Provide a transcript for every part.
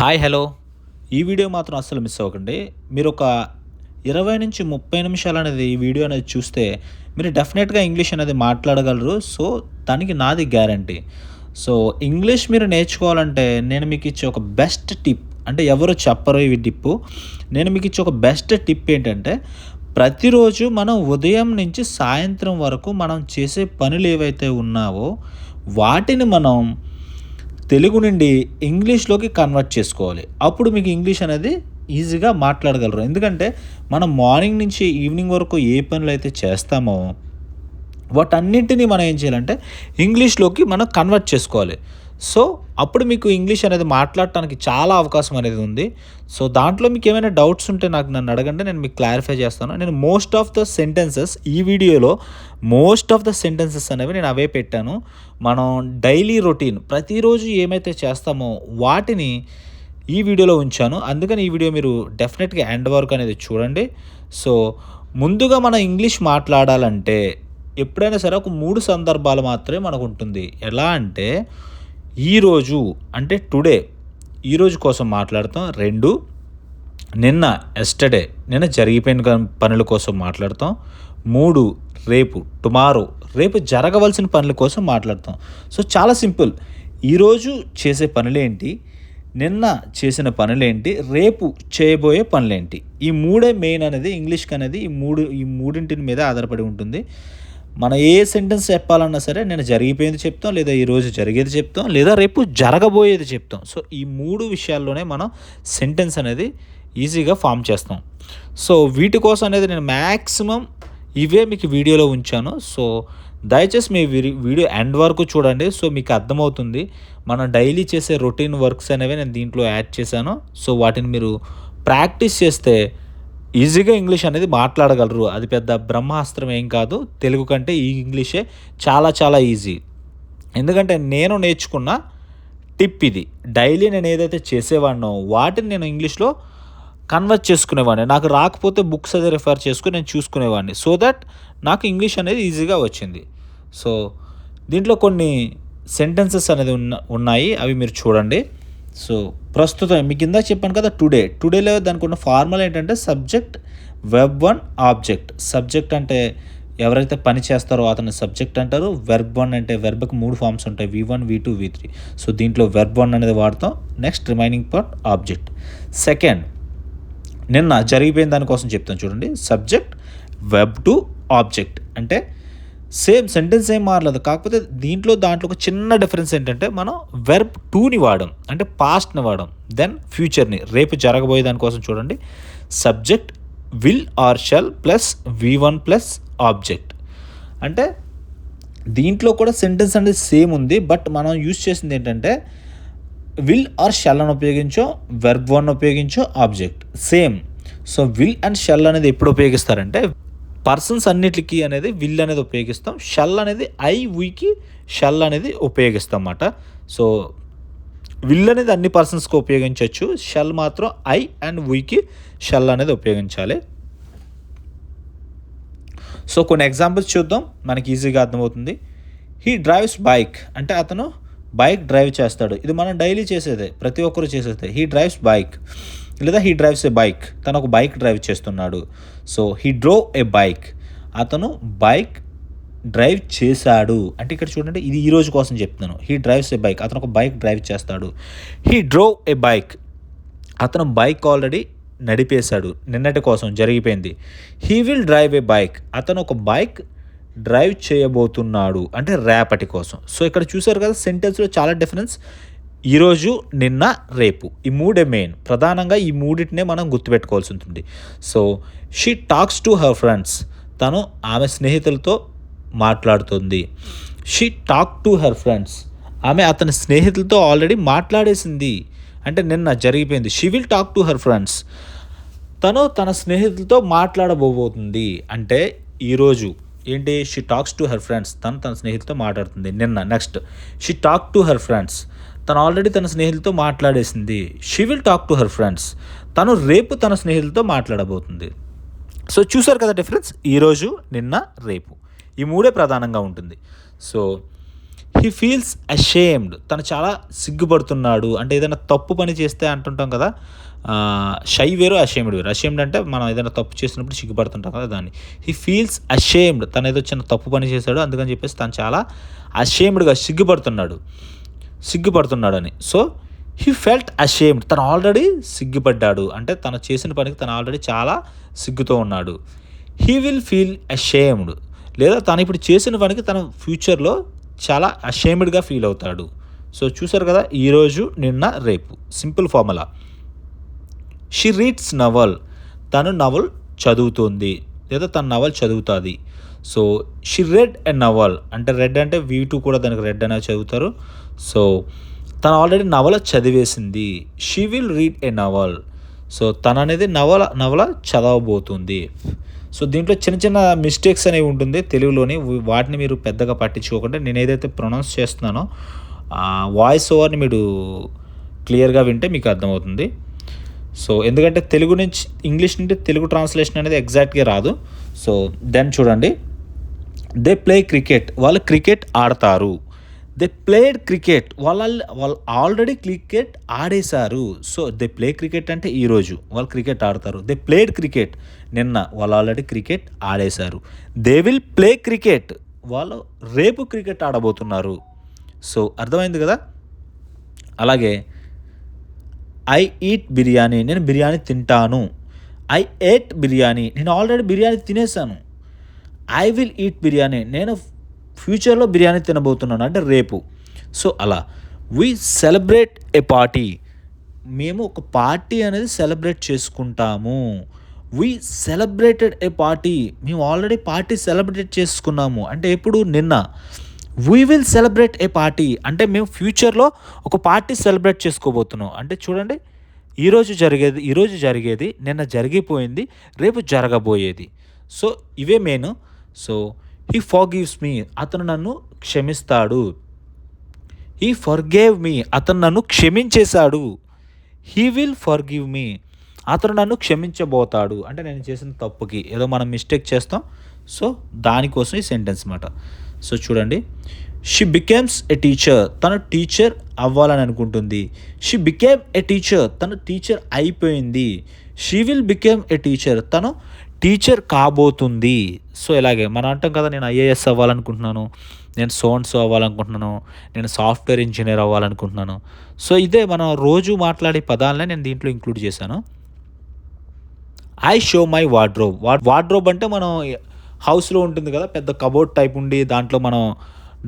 Hi hello. ఈ video మాత్రం అస్సలు మిస్ అవ్వకండి. మీరు ఒక ఇరవై నుంచి ముప్పై నిమిషాలు అనేది ఈ వీడియో అనేది చూస్తే మీరు డెఫినెట్గా ఇంగ్లీష్ అనేది మాట్లాడగలరు. సో దానికి నాది గ్యారంటీ. సో ఇంగ్లీష్ మీరు నేర్చుకోవాలంటే నేను మీకు ఇచ్చే ఒక బెస్ట్ టిప్ అంటే ఎవరు చెప్పరు ఇవి టిప్పు నేను మీకు ఇచ్చే ఒక బెస్ట్ టిప్ ఏంటంటే ప్రతిరోజు మనం ఉదయం నుంచి సాయంత్రం వరకు మనం చేసే పనులు ఏవైతే ఉన్నావో వాటిని మనం తెలుగు నుండి ఇంగ్లీష్లోకి కన్వర్ట్ చేసుకోవాలి. అప్పుడు మీకు ఇంగ్లీష్ అనేది ఈజీగా మాట్లాడగలరు. ఎందుకంటే మనం మార్నింగ్ నుంచి ఈవినింగ్ వరకు ఏ పనులు అయితే చేస్తామో వాటన్నింటినీ మనం ఏం చేయాలంటే ఇంగ్లీష్లోకి మనం కన్వర్ట్ చేసుకోవాలి. సో అప్పుడు మీకు ఇంగ్లీష్ అనేది మాట్లాడటానికి చాలా అవకాశం అనేది ఉంది. సో దాంట్లో మీకు ఏమైనా డౌట్స్ ఉంటే నాకు నన్ను అడగండి నేను మీకు క్లారిఫై చేస్తాను. నేను మోస్ట్ ఆఫ్ ద సెంటెన్సెస్ ఈ వీడియోలో మోస్ట్ ఆఫ్ ద సెంటెన్సెస్ అనేవి నేను అవే పెట్టాను. మనం డైలీ రొటీన్ ప్రతిరోజు ఏమైతే చేస్తామో వాటిని ఈ వీడియోలో ఉంచాను. అందుకని ఈ వీడియో మీరు డెఫినెట్గా ఎండ్ వర్క్ అనేది చూడండి. సో ముందుగా మనం ఇంగ్లీష్ మాట్లాడాలంటే ఎప్పుడైనా సరే ఒక మూడు సందర్భాలు మాత్రమే మనకు ఉంటుంది. ఎలా అంటే ఈరోజు అంటే టుడే ఈరోజు కోసం మాట్లాడతాం. రెండు నిన్న ఎస్టర్డే నిన్న జరిగిపోయిన పనుల కోసం మాట్లాడతాం. మూడు రేపు టుమారో రేపు జరగవలసిన పనుల కోసం మాట్లాడతాం. సో చాలా సింపుల్. ఈరోజు చేసే పనులేంటి? నిన్న చేసిన పనులేంటి? రేపు చేయబోయే పనులేంటి? ఈ మూడే మెయిన్ అనేది ఇంగ్లీష్కి అనేది ఈ మూడు ఈ మూడింటి మీద ఆధారపడి ఉంటుంది. మనం ఏ సెంటెన్స్ చెప్పాలన్నా సరే నేను జరిగిపోయేది చెప్తాం లేదా ఈరోజు జరిగేది చెప్తాం లేదా రేపు జరగబోయేది చెప్తాం. సో ఈ మూడు విషయాల్లోనే మనం సెంటెన్స్ అనేది ఈజీగా ఫామ్ చేస్తాం. సో వీటి కోసం అనేది నేను మ్యాక్సిమం ఇవే మీకు వీడియోలో ఉంచాను. సో దయచేసి మీ వీడియో ఎండ్ వరకు చూడండి. సో మీకు అర్థమవుతుంది. మనం డైలీ చేసే రొటీన్ వర్క్స్ అనేవి నేను దీంట్లో యాడ్ చేశాను. సో వాటిని మీరు ప్రాక్టీస్ చేస్తే ఈజీగా ఇంగ్లీష్ అనేది మాట్లాడగలరు. అది పెద్ద బ్రహ్మాస్త్రం ఏం కాదు. తెలుగు కంటే ఈ ఇంగ్లీషే చాలా చాలా ఈజీ. ఎందుకంటే నేను నేర్చుకున్న టిప్ ఇది. డైలీ నేను ఏదైతే చేసేవాడినో వాటిని నేను ఇంగ్లీష్లో కన్వర్ట్ చేసుకునేవాడిని. నాకు రాకపోతే బుక్స్ అది రిఫర్ చేసుకుని నేను చూసుకునేవాడిని. సో దట్ నాకు ఇంగ్లీష్ అనేది ఈజీగా వచ్చింది. సో దీంట్లో కొన్ని సెంటెన్సెస్ అనేది ఉన్న ఉన్నాయి. అవి మీరు చూడండి. సో ప్రస్తుతం మీ కింద చెప్పాను కదా టుడే టుడేలో దానికి ఉన్న ఫార్ములా ఏంటంటే subject verb one object subject అంటే ఎవరైతే పని చేస్తారో అతని సబ్జెక్ట్ అంటారు. వెర్బ్ వన్ అంటే వెర్బ్కి మూడు ఫామ్స్ ఉంటాయి. V one V two V three so దీంట్లో వెర్బ్ వన్ అనేది వాడతాం. Next remaining part object second నిన్న జరిగిపోయిన దానికోసం చెప్తాను చూడండి. సబ్జెక్ట్ వెబ్ టు ఆబ్జెక్ట్ అంటే సేమ్ సెంటెన్స్ ఏం మారలేదు. కాకపోతే దీంట్లో దాంట్లో ఒక చిన్న డిఫరెన్స్ ఏంటంటే మనం వెర్బ్ టూని వాడడం అంటే పాస్ట్ని వాడడం దెన్ ఫ్యూచర్ని రేపు జరగబోయే దానికోసం చూడండి. Subject will or shall plus V one plus object అంటే దీంట్లో కూడా సెంటెన్స్ అనేది సేమ్ ఉంది. బట్ మనం యూజ్ చేసింది ఏంటంటే విల్ ఆర్ షెల్ అని ఉపయోగించో verb one ఉపయోగించో object same so will and shall అనేది ఎప్పుడు ఉపయోగిస్తారంటే పర్సన్స్ అన్నిటికీ అనేది విల్ అనేది ఉపయోగిస్తాం షెల్ అనేది ఐ వీకి షెల్ అనేది ఉపయోగిస్తాం అన్నమాట సో విల్ అనేది అన్ని పర్సన్స్కి ఉపయోగించవచ్చు షెల్ మాత్రం ఐ అండ్ వీకి షెల్ అనేది ఉపయోగించాలి. సో కొన్ని ఎగ్జాంపుల్స్ చూద్దాం మనకి ఈజీగా అర్థమవుతుంది. హీ డ్రైవ్స్ బైక్ అంటే అతను బైక్ డ్రైవ్ చేస్తాడు. ఇది మనం డైలీ చేసేదే ప్రతి ఒక్కరు చేసేదే. He drives bike. లేదా హీ డ్రైవ్స్ ఏ బైక్ తను ఒక బైక్ డ్రైవ్ చేస్తున్నాడు. So he drove a bike అతను బైక్ డ్రైవ్ చేశాడు. అంటే ఇక్కడ చూడండి ఇది ఈ రోజు కోసం చెప్తున్నాను. హీ డ్రైవ్స్ ఏ బైక్ అతను ఒక బైక్ డ్రైవ్ చేస్తాడు. హీ డ్రో ఏ బైక్ అతను బైక్ ఆల్రెడీ నడిపేశాడు. నిన్నటి కోసం జరిగిపోయింది. He will drive a bike అతను ఒక బైక్ డ్రైవ్ చేయబోతున్నాడు. అంటే రేపటి కోసం. సో ఇక్కడ చూసారు కదా సెంటెన్స్లో చాలా డిఫరెన్స్ ఈరోజు నిన్న రేపు. ఈ మూడే మెయిన్ ప్రధానంగా ఈ మూడింటినే మనం గుర్తుపెట్టుకోవాల్సి ఉంటుంది so she talks to her friends తను ఆమె స్నేహితులతో మాట్లాడుతుంది. She talk to her friends ఆమె అతని స్నేహితులతో ఆల్రెడీ మాట్లాడేసింది. అంటే నిన్న జరిగిపోయింది. She will talk to her friends తను తన స్నేహితులతో మాట్లాడబోబోతుంది అంటే ఈరోజు ఏంటి? She talks to her friends తను తన స్నేహితులతో మాట్లాడుతుంది. నిన్న next she talk to her friends తను ఆల్రెడీ తన స్నేహితులతో మాట్లాడేసింది. She will talk to her friends తను రేపు తన స్నేహితులతో మాట్లాడబోతుంది. సో చూసారు కదా డిఫరెన్స్ ఈరోజు నిన్న రేపు. ఈ మూడే ప్రధానంగా ఉంటుంది. సో హీ ఫీల్స్ అషేమ్డ్ తను చాలా సిగ్గుపడుతున్నాడు. అంటే ఏదైనా తప్పు పని చేస్తే అంటుంటాం కదా షై వేరు అషేమ్డ్ వేరు. అషేమ్డ్ అంటే మనం ఏదైనా తప్పు చేసినప్పుడు సిగ్గుపడుతుంటాం కదా దాన్ని. హీ ఫీల్స్ అషేమ్డ్ తను ఏదో చిన్న తప్పు పని చేశాడు అందుకని చెప్పేసి తను చాలా అషేమ్డ్గా సిగ్గుపడుతున్నాడు. సిగ్గుపడుతున్నాడని. సో హీ ఫెల్ట్ అషేమ్డ్ తను ఆల్రెడీ సిగ్గుపడ్డాడు. అంటే తను చేసిన పనికి తను ఆల్రెడీ చాలా సిగ్గుతో ఉన్నాడు. హీ విల్ ఫీల్ అషేమ్డ్ లేదా తను ఇప్పుడు చేసిన పనికి తన ఫ్యూచర్లో చాలా అషేమ్డ్గా ఫీల్ అవుతాడు. సో చూసారు కదా ఈరోజు నిన్న రేపు. Simple formula she reads novel తను నవల్ చదువుతుంది. లేదా తన నవల్ చదువుతుంది. So she read a novel అంటే రెడ్ అంటే వీ టూ కూడా దానికి రెడ్ అనేది చదువుతారు. సో తను ఆల్రెడీ నవల చదివేసింది. She will read a novel so తను అనేది నవల నవల చదవబోతుంది. సో దీంట్లో చిన్న చిన్న మిస్టేక్స్ అనేవి ఉంటుంది. తెలుగులోని వాటిని మీరు పెద్దగా పట్టించుకోకుండా నేను ఏదైతే ప్రొనౌన్స్ చేస్తున్నానో వాయిస్ ఓవర్ని మీరు క్లియర్గా వింటే మీకు అర్థమవుతుంది. సో ఎందుకంటే తెలుగు నుంచి ఇంగ్లీష్ నుండి తెలుగు ట్రాన్స్లేషన్ అనేది ఎగ్జాక్ట్గా రాదు. సో దెన్ చూడండి. దే ప్లే క్రికెట్ వాళ్ళు క్రికెట్ ఆడతారు. దే ప్లేడ్ క్రికెట్ వాళ్ళ వాళ్ళు ఆల్రెడీ క్రికెట్ ఆడేశారు. సో దే ప్లే క్రికెట్ అంటే ఈరోజు వాళ్ళు క్రికెట్ ఆడతారు. దే ప్లేడ్ క్రికెట్ నిన్న వాళ్ళు ఆల్రెడీ క్రికెట్ ఆడేశారు. దే విల్ ప్లే క్రికెట్ వాళ్ళు రేపు క్రికెట్ ఆడబోతున్నారు. సో అర్థమైంది కదా? అలాగే ఐ ఈట్ బిర్యానీ. నేను బిర్యానీ తింటాను. I ate biryani. నేను ఆల్రెడీ బిర్యానీ తినేసాను ఐ విల్ ఈట్ బిర్యానీ. నేను ఫ్యూచర్లో బిర్యానీ తినబోతున్నాను అంటే రేపు. సో అలా. వి సెలబ్రేట్ ఏ పార్టీ మేము ఒక పార్టీ అనేది సెలబ్రేట్ చేసుకుంటాము. వి సెలబ్రేటెడ్ ఏ పార్టీ మేము ఆల్రెడీ పార్టీ సెలబ్రేట్ చేసుకున్నాము. అంటే ఎప్పుడు? నిన్న. We will celebrate a party అంటే మేము ఫ్యూచర్లో ఒక పార్టీ సెలబ్రేట్ చేసుకోబోతున్నాం. అంటే చూడండి ఈరోజు జరిగేది ఈరోజు జరిగేది నిన్న జరిగిపోయింది రేపు జరగబోయేది. సో ఇవే main. So he forgives me అతను నన్ను క్షమిస్తాడు. హీ ఫర్గేవ్ మీ అతను నన్ను క్షమించేశాడు. హీ విల్ ఫర్గివ్ మీ అతను నన్ను క్షమించబోతాడు. అంటే నేను చేసిన తప్పుకి ఏదో మనం మిస్టేక్ చేస్తాం. సో దానికోసం ఈ సెంటెన్స్ అనమాట సో చూడండి. షీ బికేమ్స్ ఎ టీచర్ తను టీచర్ అవ్వాలని అనుకుంటుంది. షీ బికేమ్ ఎ టీచర్ తన టీచర్ అయిపోయింది. She will became a teacher తను టీచర్ కాబోతుంది. సో ఇలాగే మనం అంటాం కదా నేను ఐఏఎస్ అవ్వాలనుకుంటున్నాను నేను సోన్స్ అవ్వాలనుకుంటున్నాను నేను సాఫ్ట్వేర్ ఇంజనీర్ అవ్వాలనుకుంటున్నాను. సో ఇదే మనం రోజు మాట్లాడే పదాలనే నేను దీంట్లో ఇంక్లూడ్ చేశాను. I show my wardrobe. Wardrobe అంటే మనం హౌస్లో ఉంటుంది కదా పెద్ద కబోర్డ్ టైప్ ఉండి దాంట్లో మనం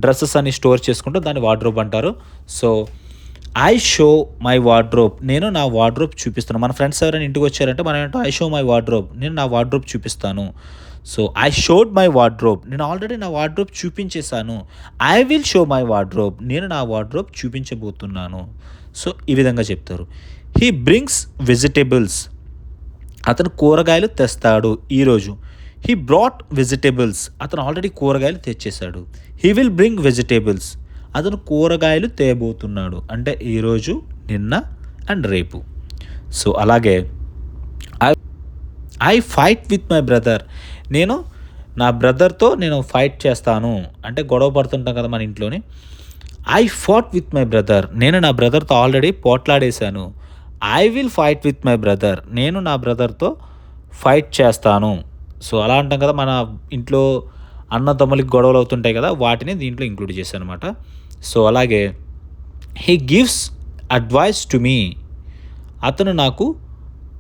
డ్రెస్సెస్ అన్ని స్టోర్ చేసుకుంటే దాన్ని వార్డ్రోబ్ అంటారు. So I show my wardrobe నేను నా వార్డ్రోబ్ చూపిస్తాను. మన ఫ్రెండ్స్ ఎవరైనా ఇంటికి వచ్చారంటే మనం ఏంటో ఐ షో మై వార్డ్రోబ్ నేను నా వార్డ్రోబ్ చూపిస్తాను. So I showed my wardrobe నేను ఆల్రెడీ నా wardrobe చూపించేశాను. I will show my wardrobe నేను నా వార్డ్రోబ్ చూపించబోతున్నాను. సో ఈ విధంగా చెప్తారు. హీ బ్రింగ్స్ వెజిటేబుల్స్ అతను కూరగాయలు తెస్తాడు ఈరోజు. హీ బ్రాట్ వెజిటేబుల్స్ అతను ఆల్రెడీ కూరగాయలు తెచ్చేశాడు. హీ విల్ బ్రింగ్ వెజిటేబుల్స్ అతను కూరగాయలు తేబోతున్నాడు. అంటే ఈరోజు నిన్న అండ్ రేపు. సో అలాగే I I fight with my brother. నేను నా బ్రదర్తో నేను ఫైట్ చేస్తాను. అంటే గొడవ పడుతుంటాం కదా మన ఇంట్లోని. I fought with my brother. నేను నా బ్రదర్తో already పోట్లాడేశాను. I will fight with my brother. నేను నా బ్రదర్తో ఫైట్ చేస్తాను. సో అలా అంటాం కదా మన ఇంట్లో అన్న తమ్ములకి గొడవలు అవుతుంటాయి కదా వాటిని దీంట్లో ఇంక్లూడ్ చేశాను అనమాట సో అలాగే he gives advice to me అతను నాకు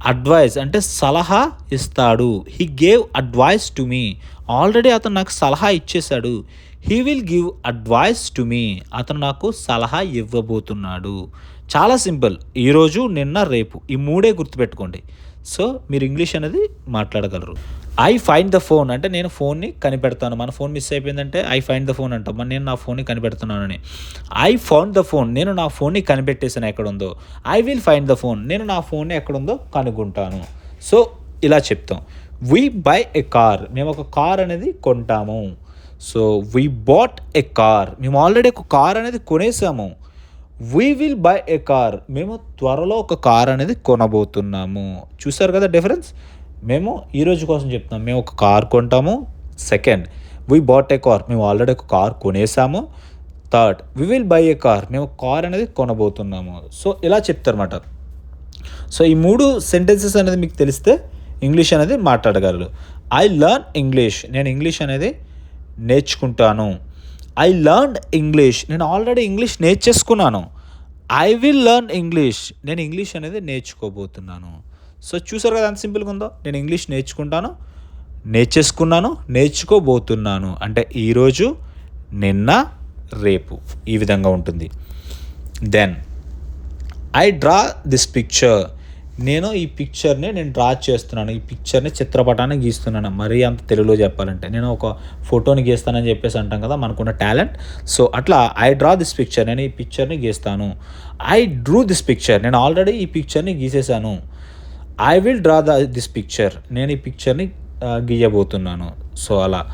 అడ్వైస్ అంటే సలహా ఇస్తాడు. He gave advice to me already అతను నాకు సలహా ఇచ్చేశాడు. He will give advice to me అతను నాకు సలహా ఇవ్వబోతున్నాడు. చాలా సింపుల్. ఈరోజు నిన్న రేపు. ఈ మూడే గుర్తుపెట్టుకోండి. సో మీరు ఇంగ్లీష్ అనేది మాట్లాడగలరు. ఐ ఫైండ్ ద ఫోన్ అంటే నేను ఫోన్ని కనిపెడతాను. మన ఫోన్ మిస్ అయిపోయిందంటే ఐ ఫైండ్ ద ఫోన్ అంటాం. మరి నేను నా ఫోన్ని కనిపెడుతున్నానని. ఐ ఫౌండ్ ద ఫోన్ నేను నా ఫోన్ని కనిపెట్టేసాను ఎక్కడ ఉందో I will find the phone నేను నా ఫోన్ని ఎక్కడ ఉందో కనుగొంటాను. సో ఇలా చెప్తాం. వీ బై ఎ కార్ మేము ఒక కార్ అనేది కొంటాము. So we bought a car మేము ఆల్రెడీ ఒక కార్ అనేది కొనేసాము. We will buy a car మేము త్వరలో ఒక కార్ అనేది కొనబోతున్నాము. చూసారు కదా డిఫరెన్స్ మేము ఈరోజు కోసం చెప్తున్నాం. మేము ఒక car కొంటాము. Second we bought a car మేము ఆల్రెడీ ఒక car కొనేసాము. Third we will buy a car మేము కార్ అనేది కొనబోతున్నాము. సో ఇలా చెప్తారన్నమాట. సో ఈ మూడు సెంటెన్సెస్ అనేది మీకు తెలిస్తే ఇంగ్లీష్ అనేది మాట్లాడగలరు. ఐ లర్న్ ఇంగ్లీష్ నేను ఇంగ్లీష్ అనేది నేర్చుకుంటాను. ఐ లర్న్ ఇంగ్లీష్ నేను ఆల్రెడీ ఇంగ్లీష్ నేర్చేసుకున్నాను. ఐ విల్ లర్న్ ఇంగ్లీష్ నేను ఇంగ్లీష్ అనేది నేర్చుకోబోతున్నాను. సో చూసారు కదా అంత సింపుల్గా ఉందో? నేను ఇంగ్లీష్ నేర్చుకుంటాను నేర్చేసుకున్నాను నేర్చుకోబోతున్నాను. అంటే ఈరోజు నిన్న రేపు ఈ విధంగా ఉంటుంది. Then I draw this picture నేను ఈ పిక్చర్ని నేను డ్రా చేస్తున్నాను. ఈ పిక్చర్ని చిత్రపటాన్ని గీస్తున్నాను. మరీ అంత తెలుగులో చెప్పాలంటే. నేను ఒక ఫోటోని గీస్తానని చెప్పేసి అంటాం కదా మనకున్న టాలెంట్ సో అట్లా ఐ డ్రా దిస్ పిక్చర్ నేను ఈ పిక్చర్ని గీస్తాను. ఐ డ్రూ దిస్ పిక్చర్ నేను ఆల్రెడీ ఈ పిక్చర్ని గీసేసాను I will draw the this picture నేను ఈ పిక్చర్ని గీయబోతున్నాను. సో అలా.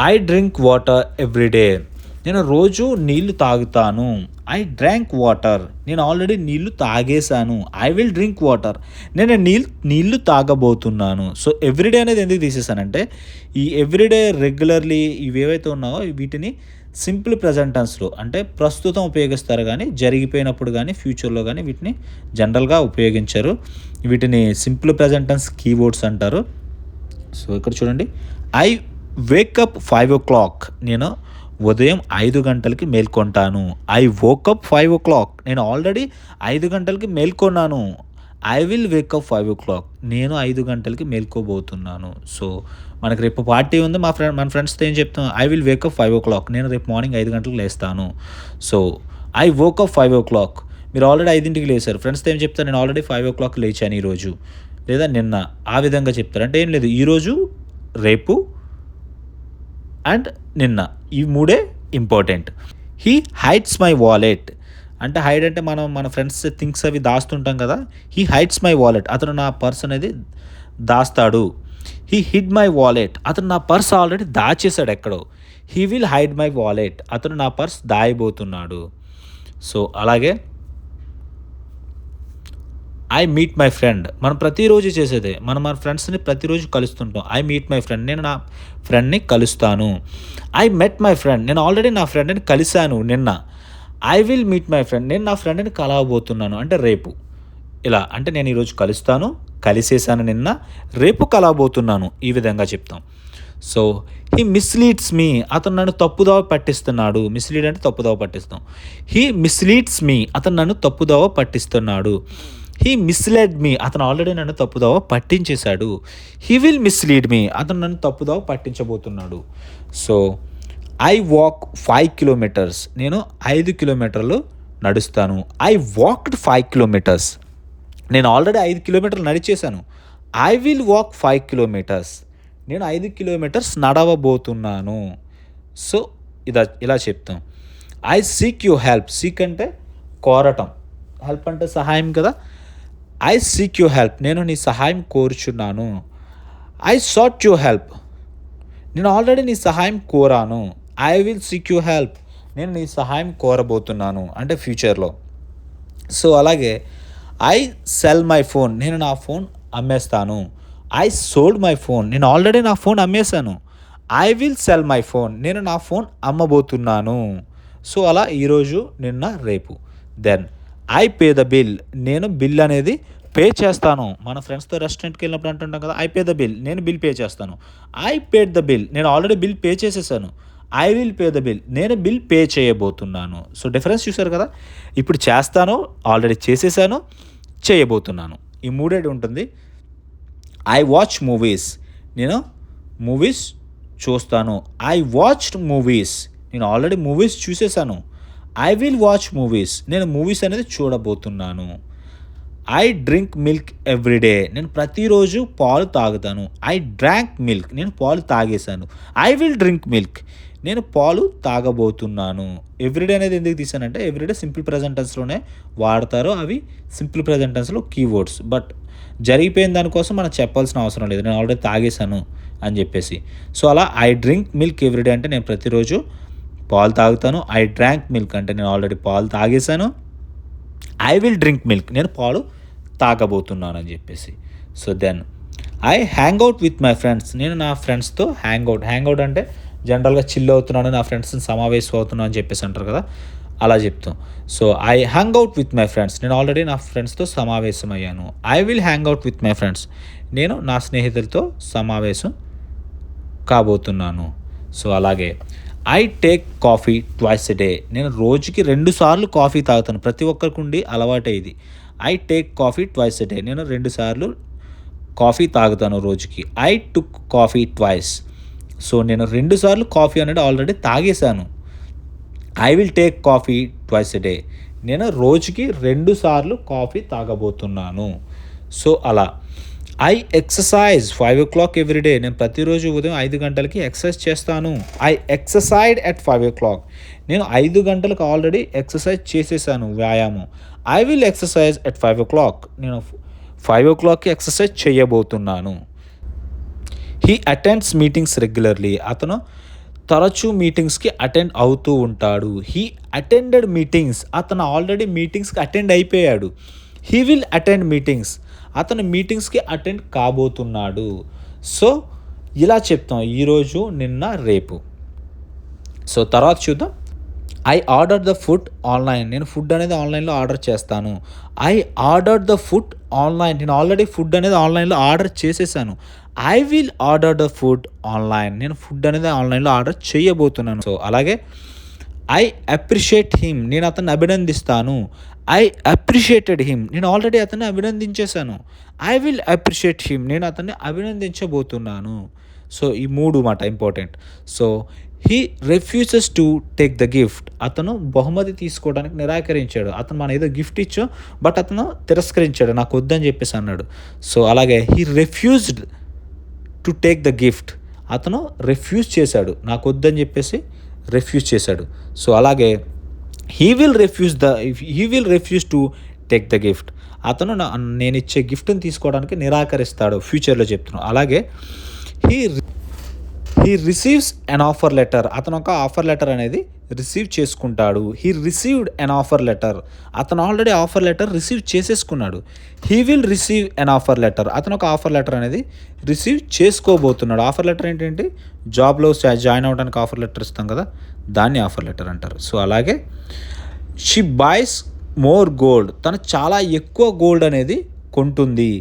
ఐ డ్రింక్ వాటర్ ఎవ్రీడే నేను రోజు నీళ్ళు తాగుతాను. ఐ డ్రాంక్ వాటర్ నేను ఆల్రెడీ నీళ్ళు తాగేశాను. ఐ విల్ డ్రింక్ వాటర్ నేను నీళ్ళు నీళ్ళు తాగబోతున్నాను. సో ఎవ్రీడే అనేది ఎందుకు తీసేసానంటే ఈ ఎవ్రీడే రెగ్యులర్లీ ఇవి ఏవైతే ఉన్నావో వీటిని సింపుల్ ప్రజెంట్ టెన్స్లో అంటే ప్రస్తుతం ఉపయోగిస్తారు కానీ జరిగిపోయినప్పుడు కానీ ఫ్యూచర్లో కానీ వీటిని జనరల్గా ఉపయోగించారు. వీటిని సింపుల్ ప్రజెంట్ టెన్స్ కీవర్డ్స్ అంటారు. సో ఇక్కడ చూడండి. I wake up five o'clock నేను ఉదయం ఐదు గంటలకి మేల్కొంటాను. I woke up five o'clock నేను ఆల్రెడీ ఐదు గంటలకి మేల్కొన్నాను. I will wake up five o'clock నేను ఐదు గంటలకి మేల్కోబోతున్నాను. సో మనకి రేపు పార్టీ ఉంది మా ఫ్రెండ్ మన ఫ్రెండ్స్తో ఏం చెప్తాం I will wake up five o'clock నేను రేపు మార్నింగ్ ఐదు గంటలకు లేస్తాను. So I woke up five o'clock. మీరు ఆల్రెడీ ఐదింటికి లేచారు ఫ్రెండ్స్తో ఏం చెప్తారు నేను ఆల్రెడీ ఫైవ్ ఓ క్లాక్ లేచాను ఈరోజు. లేదా నిన్న ఆ విధంగా చెప్తారు అంటే ఏం లేదు ఈరోజు రేపు అండ్ నిన్న ఈ మూడే important. He hides my wallet. అంటే హైడ్ అంటే మనం మన ఫ్రెండ్స్ థింగ్స్ అవి దాస్తుంటాం కదా హీ హైట్స్ మై వాలెట్. అతను నా పర్స్ అనేది దాస్తాడు. హీ హిడ్ మై వాలెట్ అతను నా పర్స్ ఆల్రెడీ దాచేశాడు ఎక్కడో. He will hide my wallet అతను నా పర్స్ దాయబోతున్నాడు. సో అలాగే ఐ మీట్ మై ఫ్రెండ్ మనం ప్రతిరోజు చేసేదే. మనం మన ఫ్రెండ్స్ని ప్రతిరోజు కలుస్తుంటాం. ఐ మీట్ మై ఫ్రెండ్ నేను నా ఫ్రెండ్ని కలుస్తాను. ఐ మెట్ మై ఫ్రెండ్ నేను ఆల్రెడీ నా ఫ్రెండ్ని కలిశాను నిన్న. I will meet my friend నేను నా ఫ్రెండ్ని కలవబోతున్నాను. అంటే రేపు. ఇలా. అంటే నేను ఈరోజు కలుస్తాను. కలిసేశాను నిన్న. రేపు కలవబోతున్నాను. ఈ విధంగా చెప్తాం. సో హీ మిస్లీడ్స్ మీ అతను నన్ను తప్పుదోవ పట్టిస్తున్నాడు. మిస్లీడ్ అంటే తప్పుదోవ పట్టిస్తాం. హీ మిస్లీడ్స్ మీ అతను నన్ను తప్పుదోవ పట్టిస్తున్నాడు. హీ మిస్లెడ్ మీ అతను ఆల్రెడీ నన్ను తప్పుదోవ పట్టించేశాడు. హీ విల్ మిస్లీడ్ మీ అతను నన్ను తప్పుదోవ పట్టించబోతున్నాడు. So I walk five kilometres నేను ఐదు కిలోమీటర్లు నడుస్తాను. ఐ వాక్డ్ ఫైవ్ కిలోమీటర్స్ నేను ఆల్రెడీ ఐదు కిలోమీటర్లు నడిచేశాను. I will walk five kilometres నేను ఐదు కిలోమీటర్స్ నడవబోతున్నాను. సో ఇదా ఇలా చెప్తాం. I seek you help seek అంటే కోరటం. హెల్ప్ అంటే సహాయం కదా? ఐ సీక్ యూ హెల్ప్ నేను నీ సహాయం కోరుచున్నాను. ఐ సాట్ యూ హెల్ప్ నేను ఆల్రెడీ నీ సహాయం కోరాను. I will seek you help నేను నీ సహాయం కోరబోతున్నాను. అంటే ఫ్యూచర్లో సో అలాగే ఐ సెల్ మై ఫోన్ నేను నా ఫోన్ అమ్మేస్తాను. ఐ సోల్డ్ మై ఫోన్ నేను ఆల్రెడీ నా phone అమ్మేశాను. I will sell my phone నేను నా ఫోన్ అమ్మబోతున్నాను. సో అలా ఈరోజు నిన్న రేపు. Then I pay the bill నేను బిల్ అనేది పే చేస్తాను. మన ఫ్రెండ్స్తో రెస్టారెంట్కి వెళ్ళినప్పుడు అంటుంటాం కదా ఐ పే ద బిల్ నేను బిల్ పే చేస్తాను. ఐ పేడ్ ద బిల్ నేను ఆల్రెడీ బిల్ పే చేసేసాను. I will pay the bill నేను బిల్ పే చేయబోతున్నాను. సో డిఫరెన్స్ చూసారు కదా? ఇప్పుడు చేస్తాను ఆల్రెడీ చేసేసాను. చేయబోతున్నాను. ఈ మూడేటి ఉంటుంది. ఐ వాచ్ మూవీస్ నేను మూవీస్ చూస్తాను. ఐ వాచ్డ్ మూవీస్ నేను ఆల్రెడీ మూవీస్ చూసేసాను ఐ విల్ వాచ్ మూవీస్ నేను మూవీస్ అనేది చూడబోతున్నాను. ఐ డ్రింక్ మిల్క్ ఎవ్రీడే నేను ప్రతిరోజు పాలు తాగుతాను. ఐ డ్రాంక్ మిల్క్ నేను పాలు తాగేశాను. ఐ విల్ డ్రింక్ మిల్క్ నేను పాలు తాగబోతున్నాను. ఎవ్రీడే అనేది ఎందుకు తీసానంటే ఎవ్రీడే సింపుల్ ప్రజెంటెన్స్లోనే వాడతారు. అవి సింపుల్ ప్రజెంటెన్స్లో కీవర్డ్స్ బట్ జరిగిపోయిన దానికోసం మనం చెప్పాల్సిన అవసరం లేదు. నేను ఆల్రెడీ తాగేశాను అని చెప్పేసి. సో అలా ఐ డ్రింక్ మిల్క్ ఎవ్రీడే అంటే నేను ప్రతిరోజు పాలు తాగుతాను. ఐ డ్రాంక్ మిల్క్ అంటే నేను ఆల్రెడీ పాలు తాగేశాను. ఐ విల్ డ్రింక్ మిల్క్ నేను పాలు తాగబోతున్నాను అని చెప్పేసి. So then I hang out with my friends నేను నా ఫ్రెండ్స్తో హ్యాంగ్ అవుట్ హ్యాంగ్ అవుట్ అంటే జనరల్గా చిల్ అవుతున్నాను నా ఫ్రెండ్స్ని సమావేశం అవుతున్నాను అని చెప్పేసి అంటారు కదా అలా చెప్తాం. So I hang out with my friends నేను ఆల్రెడీ నా ఫ్రెండ్స్తో సమావేశం అయ్యాను. I will hang out with my friends నేను నా స్నేహితులతో సమావేశం కాబోతున్నాను. సో అలాగే I take coffee twice a day నేను రోజుకి రెండు సార్లు కాఫీ తాగుతాను. ప్రతి ఒక్కరికి ఉండి అలవాటే ఇది. I take coffee twice a day నేను రెండు సార్లు కాఫీ తాగుతాను రోజుకి. I took coffee twice so నేను రెండు సార్లు కాఫీ అనేది already తాగేశాను. I will take coffee twice day నేను రోజుకి రెండు సార్లు కాఫీ తాగబోతున్నాను. సో అలా. I exercise five o'clock everyday నేను ప్రతిరోజు ఉదయం ఐదు గంటలకి ఎక్సర్సైజ్ చేస్తాను. I exercised at five o'clock నేను ఐదు గంటలకు ఆల్రెడీ ఎక్సర్సైజ్ చేసేసాను వ్యాయామం. I will exercise at five o'clock నేను ఫైవ్ ఓ క్లాక్కి ఎక్సర్సైజ్ చేయబోతున్నాను. హీ అటెండ్స్ మీటింగ్స్ రెగ్యులర్లీ అతను తరచూ మీటింగ్స్కి అటెండ్ అవుతూ ఉంటాడు. హీ అటెండెడ్ మీటింగ్స్ అతను ఆల్రెడీ మీటింగ్స్కి అటెండ్ అయిపోయాడు. హీ విల్ అటెండ్ మీటింగ్స్ అతను మీటింగ్స్కి అటెండ్ కాబోతున్నాడు. సో ఇలా చెప్తాం. ఈరోజు నిన్న రేపు. సో తర్వాత చూద్దాం. I order the food online నేను ఫుడ్ అనేది ఆన్లైన్లో ఆర్డర్ చేస్తాను. I order the food online నేను ఆల్రెడీ ఫుడ్ అనేది ఆన్లైన్లో ఆర్డర్ చేసేసాను. I will order the food online నేను ఫుడ్ అనేది ఆన్లైన్లో ఆర్డర్ చేయబోతున్నాను. సో అలాగే ఐ అప్రిషియేట్ హిమ్ నేను అతన్ని అభినందిస్తాను. ఐ అప్రిషియేటెడ్ హిమ్ నేను ఆల్రెడీ అతన్ని అభినందించేశాను. ఐ విల్ అప్రిషియేట్ హిమ్ నేను అతన్ని అభినందించబోతున్నాను. సో ఈ మూడు మాట important so he refuses to take the gift అతను బహుమతి తీసుకోవడానికి నిరాకరించాడు. అతను మన ఏదో గిఫ్ట్ ఇచ్చో బట్ అతను తిరస్కరించాడు. నాకు వద్దని చెప్పేసి అన్నాడు. సో అలాగే he refused to take the gift అతను రిఫ్యూజ్ చేశాడు. నాకు వద్దని చెప్పేసి రిఫ్యూజ్ చేశాడు. సో అలాగే he will refuse the he will refuse to take the gift అతను నా నేను ఇచ్చే గిఫ్ట్ని తీసుకోవడానికి నిరాకరిస్తాడు. ఫ్యూచర్లో చెప్తున్నాను అలాగే he he receives an offer letter అతను ఒక ఆఫర్ లెటర్ అనేది రిసీవ్ చేసుకుంటాడు. He received an offer letter అతను already offer letter receive చేసేసుకున్నాడు. He will receive an offer letter అతను ఒక ఆఫర్ లెటర్ అనేది రిసీవ్ చేసుకోబోతున్నాడు. ఆఫర్ లెటర్ ఏంటంటే జాబ్లో జాయిన్ అవ్వడానికి ఆఫర్ లెటర్ ఇస్తాం కదా దాన్ని ఆఫర్ లెటర్ అంటారు. సో అలాగే షీ బాయ్స్ మోర్ గోల్డ్ తను చాలా ఎక్కువ గోల్డ్ అనేది కొంటుంది.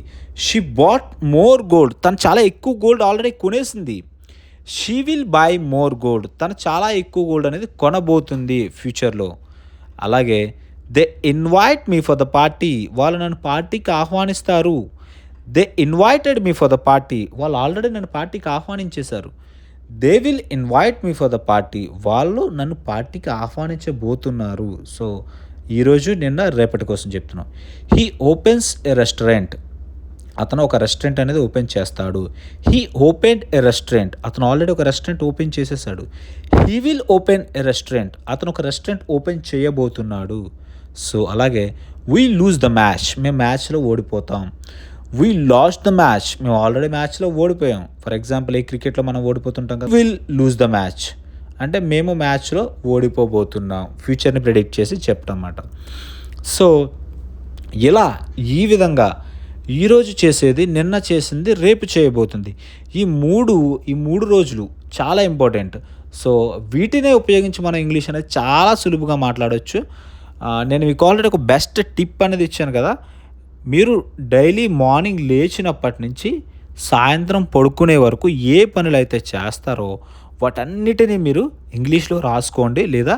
షీ బాట్ మోర్ గోల్డ్ తను చాలా ఎక్కువ gold already కొనేసింది. She will buy more gold తను చాలా ఎక్కువ గోల్డ్ అనేది కొనబోతుంది ఫ్యూచర్లో అలాగే they invite me for the party వాళ్ళు నన్ను పార్టీకి ఆహ్వానిస్తారు. They invited me for the party వాళ్ళు ఆల్రెడీ నన్ను పార్టీకి ఆహ్వానించేశారు. They will invite me for the party వాళ్ళు నన్ను పార్టీకి ఆహ్వానించబోతున్నారు. సో ఈరోజు నిన్న రేపటి కోసం చెప్తున్నాం. హీ ఓపెన్స్ ఎ రెస్టారెంట్ అతను ఒక రెస్టారెంట్ అనేది ఓపెన్ చేస్తాడు. హీ ఓపెన్ ఎ రెస్టారెంట్ అతను ఆల్రెడీ ఒక రెస్టారెంట్ ఓపెన్ చేసేసాడు. He will open a restaurant అతను ఒక రెస్టారెంట్ ఓపెన్ చేయబోతున్నాడు. సో అలాగే వీ లూజ్ ద మ్యాచ్ మేము మ్యాచ్లో ఓడిపోతాం. వీ లాస్ట్ ద మ్యాచ్ మేము ఆల్రెడీ మ్యాచ్లో ఓడిపోయాం. ఫర్ ఎగ్జాంపుల్ ఈ క్రికెట్లో మనం ఓడిపోతుంటాం కదా. విల్ లూజ్ ద మ్యాచ్ అంటే మేము మ్యాచ్లో ఓడిపోబోతున్నాం. ఫ్యూచర్ని ప్రిడిక్ట్ చేసి చెప్పడం అన్నమాట. సో ఇలా ఈ విధంగా ఈరోజు చేసేది నిన్న చేసింది రేపు చేయబోతుంది. ఈ మూడు ఈ మూడు రోజులు చాలా ఇంపార్టెంట్. సో వీటినే ఉపయోగించి మనం ఇంగ్లీష్ అనేది చాలా సులువుగా మాట్లాడవచ్చు నేను మీకు ఆల్రెడీ ఒక బెస్ట్ టిప్ అనేది ఇచ్చాను కదా. మీరు డైలీ మార్నింగ్ లేచినప్పటి నుంచి సాయంత్రం పడుకునే వరకు ఏ పనులు అయితే చేస్తారో వాటన్నిటినీ మీరు ఇంగ్లీష్లో రాసుకోండి లేదా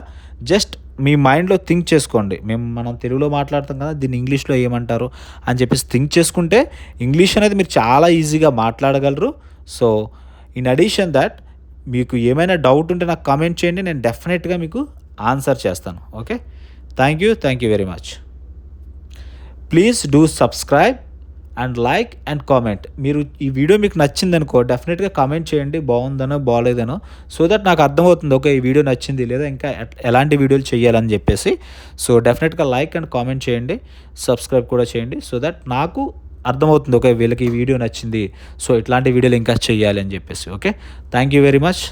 జస్ట్ మీ మైండ్లో థింక్ చేసుకోండి. మేము మనం తెలుగులో మాట్లాడతాం కదా దీన్ని ఇంగ్లీష్లో ఏమంటారు అని చెప్పేసి థింక్ చేసుకుంటే ఇంగ్లీష్ అనేది మీరు చాలా ఈజీగా మాట్లాడగలరు. సో ఇన్ అడిషన్ దట్ మీకు ఏమైనా డౌట్ ఉంటే నాకు కామెంట్ చేయండి నేను డెఫినెట్గా మీకు ఆన్సర్ చేస్తాను. Okay? Thank you thank you very much. Please do subscribe and like and comment. మీరు ఈ వీడియో మీకు నచ్చిందనుకో డెఫినెట్గా కామెంట్ చేయండి బాగుందనో బాగాలేదనో సో దట్ నాకు అర్థమవుతుంది ఓకే ఈ వీడియో నచ్చింది లేదా ఇంకా ఎలాంటి వీడియోలు చేయాలని చెప్పేసి. సో డెఫినెట్గా లైక్ అండ్ కామెంట్ చేయండి సబ్స్క్రైబ్ కూడా చేయండి సో దట్ నాకు అర్థమవుతుంది ఓకే వీళ్ళకి ఈ వీడియో నచ్చింది సో ఇట్లాంటి వీడియోలు ఇంకా చేయాలి అని చెప్పేసి okay. Thank you very much.